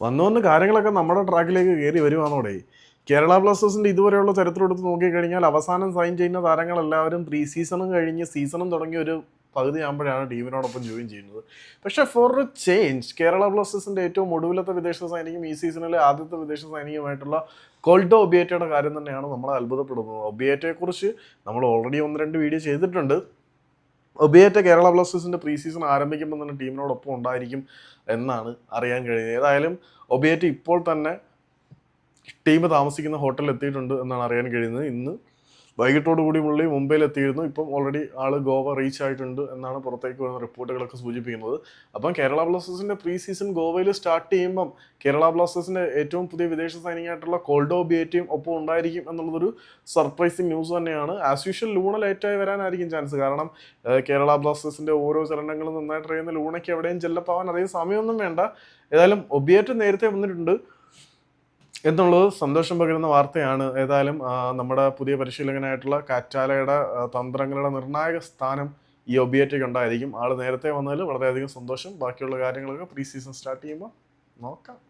വന്നു വന്ന് കാര്യങ്ങളൊക്കെ നമ്മുടെ ട്രാക്കിലേക്ക് കയറി വരുവാന്നോടെ കേരള ബ്ലാസ്റ്റേഴ്സിന്റെ ഇതുവരെയുള്ള ചരിത്രം എടുത്ത് നോക്കിക്കഴിഞ്ഞാൽ അവസാനം സൈൻ ചെയ്യുന്ന താരങ്ങളെല്ലാവരും പ്രീ സീസണും കഴിഞ്ഞ് സീസണും തുടങ്ങി ഒരു പകുതി ആകുമ്പോഴാണ് ടീമിനോടൊപ്പം ജോയിൻ ചെയ്യുന്നത്. പക്ഷേ ഫോർ എ ചേഞ്ച് കേരള ബ്ലാസ്റ്റേഴ്സിന്റെ ഏറ്റവും ഒടുവിലത്തെ വിദേശ സൈനികം ഈ സീസണിലെ ആദ്യത്തെ വിദേശ സൈനികമായിട്ടുള്ള കോൾഡോ ഒബിയേറ്റയുടെ കാര്യം തന്നെയാണ് നമ്മളെ അത്ഭുതപ്പെടുന്നത്. ഒബിയേറ്റയെക്കുറിച്ച് നമ്മൾ ഓൾറെഡി ഒന്ന് രണ്ട് വീഡിയോ ചെയ്തിട്ടുണ്ട്. ഒബിയേറ്റ കേരള ബ്ലാസ്റ്റേഴ്സിന്റെ പ്രീ സീസൺ ആരംഭിക്കുമ്പോൾ തന്നെ ടീമിനോടൊപ്പം ഉണ്ടായിരിക്കും എന്നാണ് അറിയാൻ കഴിയുന്നത്. ഏതായാലും ഒബിയേറ്റ് ഇപ്പോൾ തന്നെ ടീം താമസിക്കുന്ന ഹോട്ടലിൽ എത്തിയിട്ടുണ്ട് എന്നാണ് അറിയാൻ കഴിയുന്നത്. ഇന്ന് കൂടി പുള്ളി മുംബൈയിൽ എത്തിയിരുന്നു ഇപ്പം ഓൾറെഡി ആൾ ഗോവ റീച്ച് ആയിട്ടുണ്ട് എന്നാണ് പുറത്തേക്ക് വരുന്ന റിപ്പോർട്ടുകളൊക്കെ സൂചിപ്പിക്കുന്നത്. അപ്പം കേരള ബ്ലാസ്റ്റേഴ്സിന്റെ പ്രീ സീസൺ ഗോവയിൽ സ്റ്റാർട്ട് ചെയ്യുമ്പം കേരള ബ്ലാസ്റ്റേഴ്സിന്റെ ഏറ്റവും പുതിയ വിദേശ സൈനികമായിട്ടുള്ള കോൾഡോ ബിയേറ്റയും ഒപ്പം ഉണ്ടായിരിക്കും എന്നുള്ളൊരു സർപ്രൈസിങ് ന്യൂസ് തന്നെയാണ്. ആസ് യൂഷ്വൽ ലൂണ ലേറ്റായി വരാനായിരിക്കും ചാൻസ് കാരണം കേരള ബ്ലാസ്റ്റേഴ്സിന്റെ ഓരോ ചലനങ്ങളും നന്നായിട്ട് അറിയുന്ന ലൂണയ്ക്ക് എവിടെയും ചെല്ലപ്പാവാൻ അധികം സമയമൊന്നും വേണ്ട. ഏതായാലും ഒബിയേറ്റ് നേരത്തെ വന്നിട്ടുണ്ട്. എന്നുള്ളത് സന്തോഷം പകരുന്ന വാർത്തയാണ്. ഏതായാലും നമ്മുടെ പുതിയ പരിശീലകനായിട്ടുള്ള കാറ്റാലയുടെ തന്ത്രങ്ങളുടെ നിർണായക സ്ഥാനം ഈ ഒബിയറ്റയ്ക്ക് ഉണ്ടായിരിക്കും. ആൾ നേരത്തെ വന്നതിൽ വളരെയധികം സന്തോഷം. ബാക്കിയുള്ള കാര്യങ്ങളൊക്കെ പ്രീ സീസൺ സ്റ്റാർട്ട് ചെയ്യുമ്പോൾ നോക്കാം.